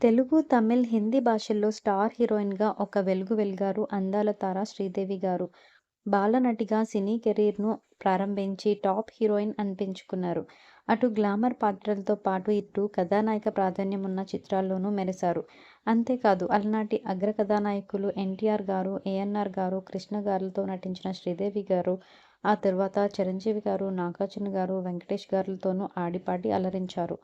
తెలుగు, తమిళ్, హిందీ భాషల్లో స్టార్ హీరోయిన్గా ఒక వెలుగు వెలిగారు అందాల తార శ్రీదేవి గారు. బాలనటిగా సినీ కెరీర్ను ప్రారంభించి టాప్ హీరోయిన్ అనిపించుకున్నారు. అటు గ్లామర్ పాత్రలతో పాటు ఇటు కథానాయక ప్రాధాన్యం ఉన్న చిత్రాల్లోనూ మెరిశారు. అంతేకాదు అలనాటి అగ్ర కథానాయకులు ఎన్టీఆర్ గారు, ఏఎన్ఆర్ గారు, కృష్ణ గారులతో నటించిన శ్రీదేవి గారు ఆ తర్వాత చిరంజీవి గారు, నాగార్జున గారు, వెంకటేష్ గారులతోనూ ఆడిపాడి అలరించారు.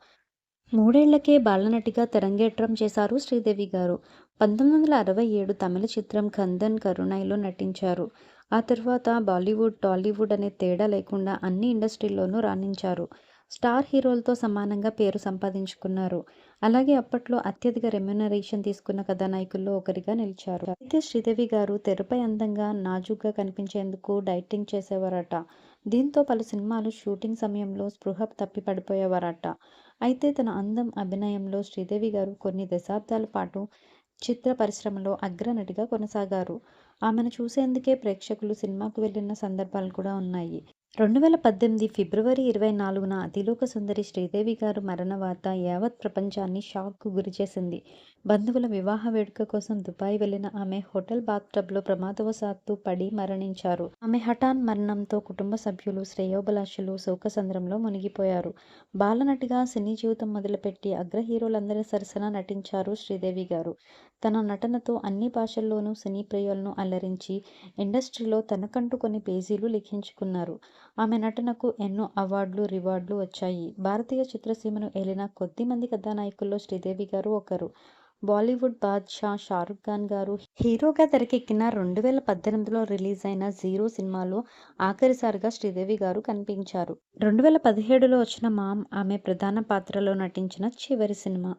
మూడేళ్ళకే బాలనటిగా తెరంగేట్రం చేశారు శ్రీదేవి గారు. పంతొమ్మిది వందల అరవై ఏడు తమిళ చిత్రం 'కందన్ కరుణై'లో నటించారు. ఆ తర్వాత బాలీవుడ్, టాలీవుడ్ అనే తేడా లేకుండా అన్ని ఇండస్ట్రీల్లోనూ రాణించారు. స్టార్ హీరోలతో సమానంగా పేరు సంపాదించుకున్నారు. అలాగే అప్పట్లో అత్యధిక రెమ్యునరేషన్ తీసుకున్న కథానాయకుల్లో ఒకరిగా నిలిచారు. అయితే శ్రీదేవి గారు తెరపై అందంగా, నాజుగ్గా కనిపించేందుకు డైటింగ్ చేసేవారట. దీంతో పలు సినిమాలు షూటింగ్ సమయంలో స్పృహ తప్పి పడిపోయేవారట. అయితే తన అందం, అభినయంలో శ్రీదేవి గారు కొన్ని దశాబ్దాల పాటు చిత్ర పరిశ్రమలో అగ్రనటిగా కొనసాగారు. ఆమెను చూసేందుకే ప్రేక్షకులు సినిమాకు వెళ్ళిన సందర్భాలు కూడా ఉన్నాయి. రెండు వేల పద్దెనిమిది ఫిబ్రవరి ఇరవై నాలుగున అతిలోక సుందరి శ్రీదేవి గారు మరణ వార్త యావత్ ప్రపంచాన్ని షాక్కు గురిచేసింది. బంధువుల వివాహ వేడుక కోసం దుబాయ్ వెళ్ళిన ఆమె హోటల్ బాత్టబ్లో ప్రమాదవశాత్తు పడి మరణించారు. ఆమె హఠాన్ మరణంతో కుటుంబ సభ్యులు, శ్రేయోభిలాషులు శోకసంద్రంలో మునిగిపోయారు. బాలనటిగా సినీ జీవితం మొదలుపెట్టి అగ్ర హీరోలందరి సరసన నటించారు శ్రీదేవి గారు. తన నటనతో అన్ని భాషల్లోనూ సినీ ప్రియులను అలరించి ఇండస్ట్రీలో తనకంటూ కొన్ని పేజీలు లిఖించుకున్నారు. ఆమె నటనకు ఎన్నో అవార్డులు, రివార్డులు వచ్చాయి. భారతీయ చిత్రసీమను ఏలిన కొద్ది మంది కథానాయకుల్లో శ్రీదేవి గారు ఒకరు. బాలీవుడ్ బాద్షా షారుఖ్ ఖాన్ గారు హీరోగా తెరకెక్కిన రెండు వేల పద్దెనిమిదిలో రిలీజ్ అయిన 'జీరో' సినిమాలో ఆఖరిసారిగా శ్రీదేవి గారు కనిపించారు. రెండు వేల పదిహేడులో వచ్చిన 'మామ్' ఆమె ప్రధాన పాత్రలో నటించిన చివరి సినిమా.